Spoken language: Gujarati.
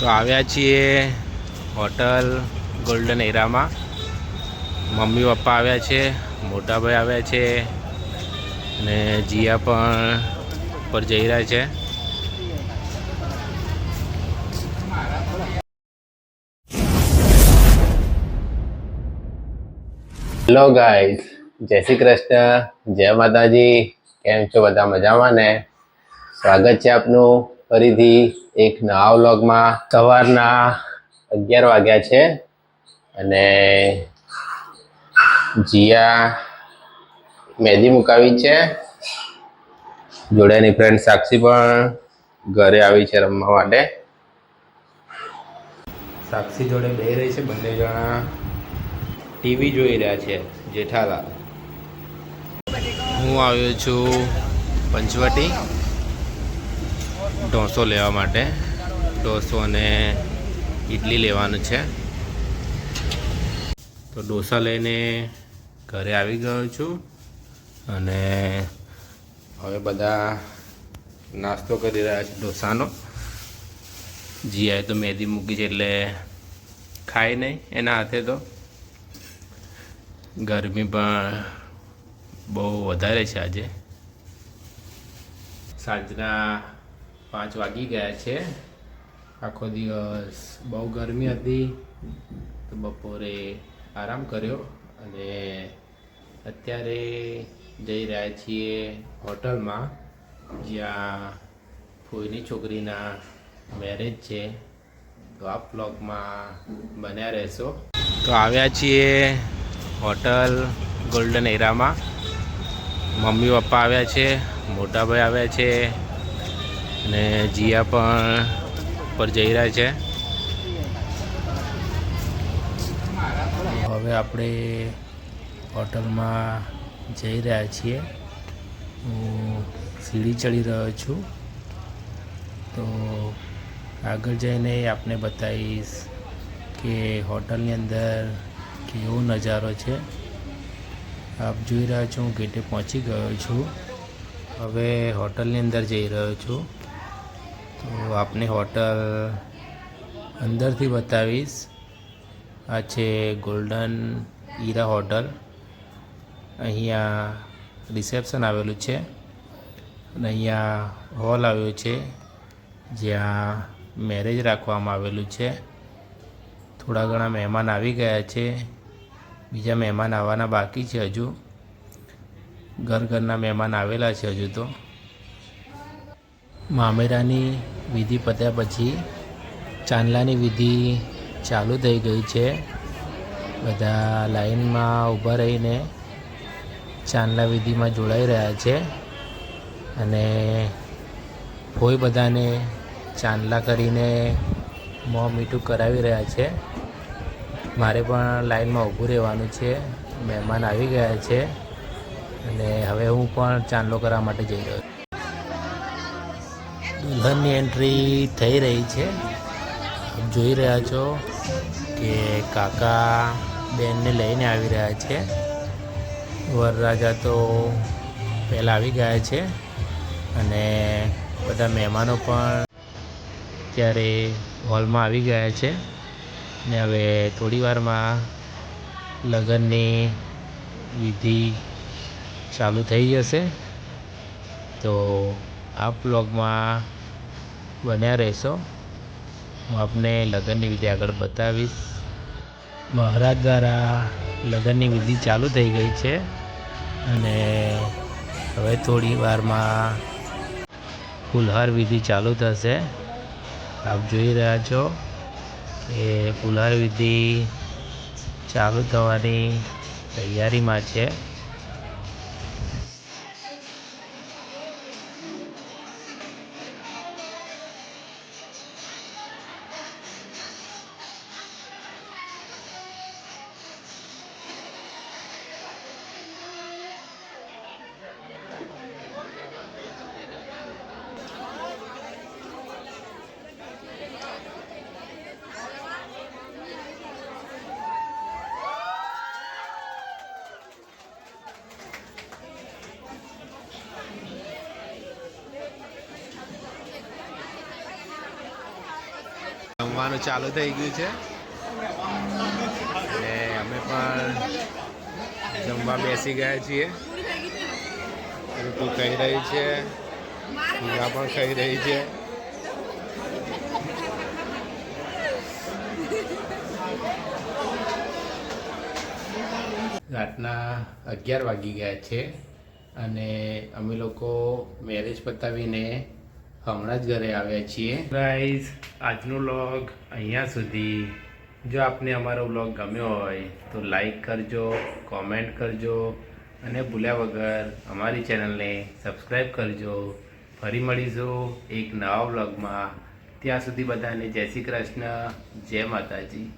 તો આવ્યા છીએ હોટલ ગોલ્ડન એરામાં. મમ્મી પપ્પા આવ્યા છે મોટાભાઈ આવ્યા છે, અને જીયા પણ પર જઈ રહ્યા છે. હેલો ગાઈઝ, જય શ્રી કૃષ્ણ, જય માતાજી, કેમ છો? બધા મજામાં ને? સ્વાગત છે આપનું ફરીથી. એક નવા વ્લોગમાં સવારના અગિયાર વાગ્યા છે અને જીયા મહેંદી મુકાવી છે. જોડેની ફ્રેન્ડ સાક્ષી પણ ઘરે આવી છે રમવા માટે. સાક્ષી જોડે બે રહી છે, બંને જણા ટીવી જોઈ રહ્યા છે, જેઠાલાલ. હું આવ્યો છું પંચવટી. ઢોસો લેવા માટે. ઢોસો અને ઇડલી લેવાનું છે. તો ઢોસા લઈને ઘરે આવી ગયો છું અને હવે બધા નાસ્તો કરી રહ્યા છે ઢોસાનો. જીઆએ તો મેદી મૂકી છે એટલે ખાય નહીં એના હાથે તો. ગરમી પણ બહુ વધારે છે આજે. સાંજના પાંચ વાગી ગયા છે. આખો દિવસ બહુ ગરમી હતી. તો બપોરે આરામ કર્યો અને અત્યારે જઈ રહ્યા છીએ હોટલમાં, જ્યાં ફોઈની છોકરીના મેરેજ છે. તો આ બ્લોગમાં બન્યા રહેશો. તો આવ્યા છીએ હોટલ ગોલ્ડન એરામાં. મમ્મી પપ્પા આવ્યા છે, મોટાભાઈ આવ્યા છે અને જીયા પણ પર જઈ રહ્યા છે. હવે આપણે હોટલમાં જઈ રહ્યા છીએ. હું સીડી ચડી રહ્યો છું. તો આગળ જઈને આપને બતાવીશ કે હોટલની અંદર કેવો નજારો છે. આપ જોઈ રહ્યા છો હું ગેટે પહોંચી ગયો છું. હવે હોટલની અંદર જઈ રહ્યો છું. તો આપને હોટલ અંદરથી બતાવીશ. આ છે ગોલ્ડન ઈરા હોટલ. અહીંયા રિસેપ્શન આવેલું છે અને અહીંયા હોલ આવ્યો છે જ્યાં મેરેજ રાખવામાં આવેલું છે. થોડા ઘણા મહેમાન આવી ગયા છે. બીજા મહેમાન આવવાના બાકી છે હજુ. ઘર ઘરના મહેમાન આવેલા છે હજુ તો. મામેરાની વિધિ પત્યા પછી ચાંદલાની વિધિ ચાલુ થઈ ગઈ છે. બધા લાઈનમાં ઊભા રહીને ચાંદલા વિધિમાં જોડાઈ રહ્યા છે અને કોઈ બધાને ચાંદલા કરીને મોં મીઠું કરાવી રહ્યા છે. મારે પણ લાઈનમાં ઊભું રહેવાનું છે. મહેમાન આવી ગયા છે અને હવે હું પણ ચાંદલો કરવા માટે જઈ રહ્યો છું. દુલ્હનની એન્ટ્રી થઈ રહી છે. જોઈ રહ્યા છો કે કાકા બેનને લઈને આવી રહ્યા છે. વરરાજા તો પહેલાં આવી ગયા છે અને બધા મહેમાનો પણ ત્યારે હોલમાં આવી ગયા છે. ને હવે થોડી વારમાં લગ્નની વિધિ ચાલુ થઈ જશે. તો આ બ્લોગમાં બન્યા રહેશો. હું આપને લગ્નની વિધિ આગળ બતાવીશ. મહારાજ દ્વારા લગ્નની વિધિ ચાલુ થઈ ગઈ છે અને હવે થોડી વારમાં ફુલહાર વિધિ ચાલુ થશે. આપ જોઈ રહ્યા છો કે ફુલહાર વિધિ ચાલુ થવાની તૈયારીમાં છે. જમવાનું ચાલુ થઈ ગયું છે. અને અમે પણ જમવા બેસી ગયા છીએ. ઋતુ કહી રહી છે. પૂજા પણ કહી રહી છે. રાતના અગિયાર વાગી ગયા છે અને અમે લોકો મેરેજ પતાવીને હમણાં જ ઘરે આવ્યા છીએ. ગાઈઝ આજનો વ્લોગ અહીંયા સુધી. જો આપને અમારો વ્લોગ ગમ્યો હોય, તો લાઈક કરજો કોમેન્ટ કરજો, અને ભૂલ્યા વગર અમારી ચેનલને સબસ્ક્રાઈબ કરજો. ફરી મળીશું એક નવા વ્લોગમાં ત્યાં સુધી બધાને જય શ્રી કૃષ્ણ, જય માતાજી.